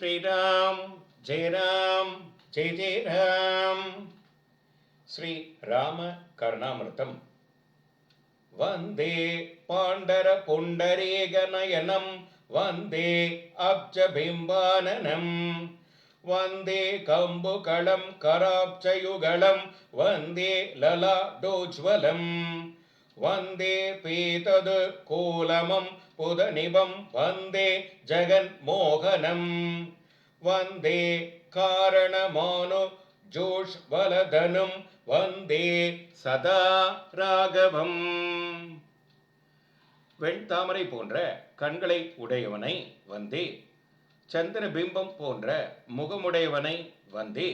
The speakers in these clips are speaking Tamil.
ஸ்ரீராம் ஜெய ராம் ஜெய ஜெய ராம் ஸ்ரீ ராம கருணாமிருதம் வந்தே பாண்டர புண்டரேக நயனம் வந்தே அப்ஜபிம்பானனம். வந்தே கம்புகளம் கராப்சயுகளம் வந்தே லலாடோஜ்வலம். வந்தே பீதது கூலமம் புதனிபம் வந்தே ஜெகன்மோகனம். வந்தே காரணமானு ஜோஷ்வலதனும் வந்தே சதா ராகவம். வெண்தாமரை போன்ற கண்களை உடையவனை வந்தே சந்திர பிம்பம் போன்ற முகமுடையவனை வந்தே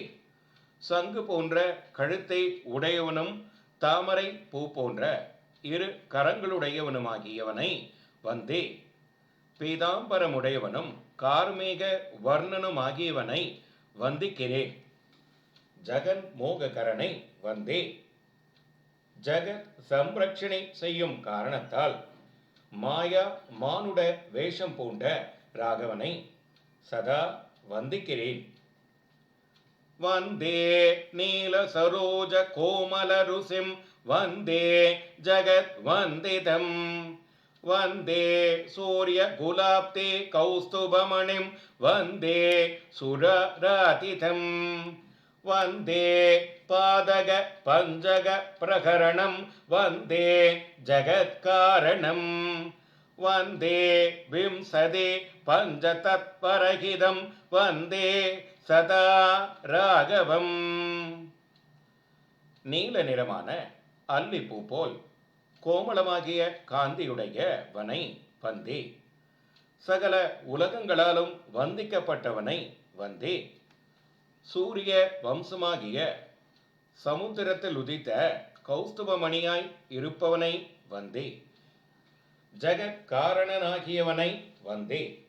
சங்கு போன்ற கழுத்தை உடையவனும் தாமரை பூ போன்ற இரு கரங்களுடையவனுமாகியவனை வந்தே. பீதாம்பரமுடையவனும் கார்மேக வர்ணனுமாகியவனை வந்திக்கிறேன். ஜகன் மோககரனை வந்தே. ஜக சம்ரட்சணை செய்யும் காரணத்தால் மாயா மானுட வேஷம் பூண்ட ராகவனை சதா வந்திக்கிறேன். வந்தே நீல சரோஜ கோமல ருசிம். வந்தே ஜகத் வந்திதம். வந்தே சூரிய குலாப்தே கௌஸ்துபமணிம். வந்தே சுரராதிதம். வந்தே பாதக பஞ்சக பிரகரணம். சதா ராகவம். நீல நிறமான அல்லிப்பூ போல் கோமளமாகிய காந்தியுடைய வனை வந்தே. சகல உலகங்களாலும் வந்திக்கப்பட்டவனை வந்தே. சூரிய வம்சமாகிய சமுத்திரத்தில் உதித்த கௌஸ்துபமணியாய் இருப்பவனை வந்தே. ஜெகத் காரணனாகியவனை வந்தே.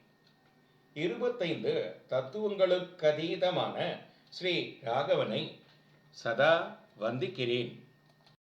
இருபத்தைந்து தத்துவங்களுக்கதீதமான ஸ்ரீ ராகவனை சதா வந்திக்கிறேன்.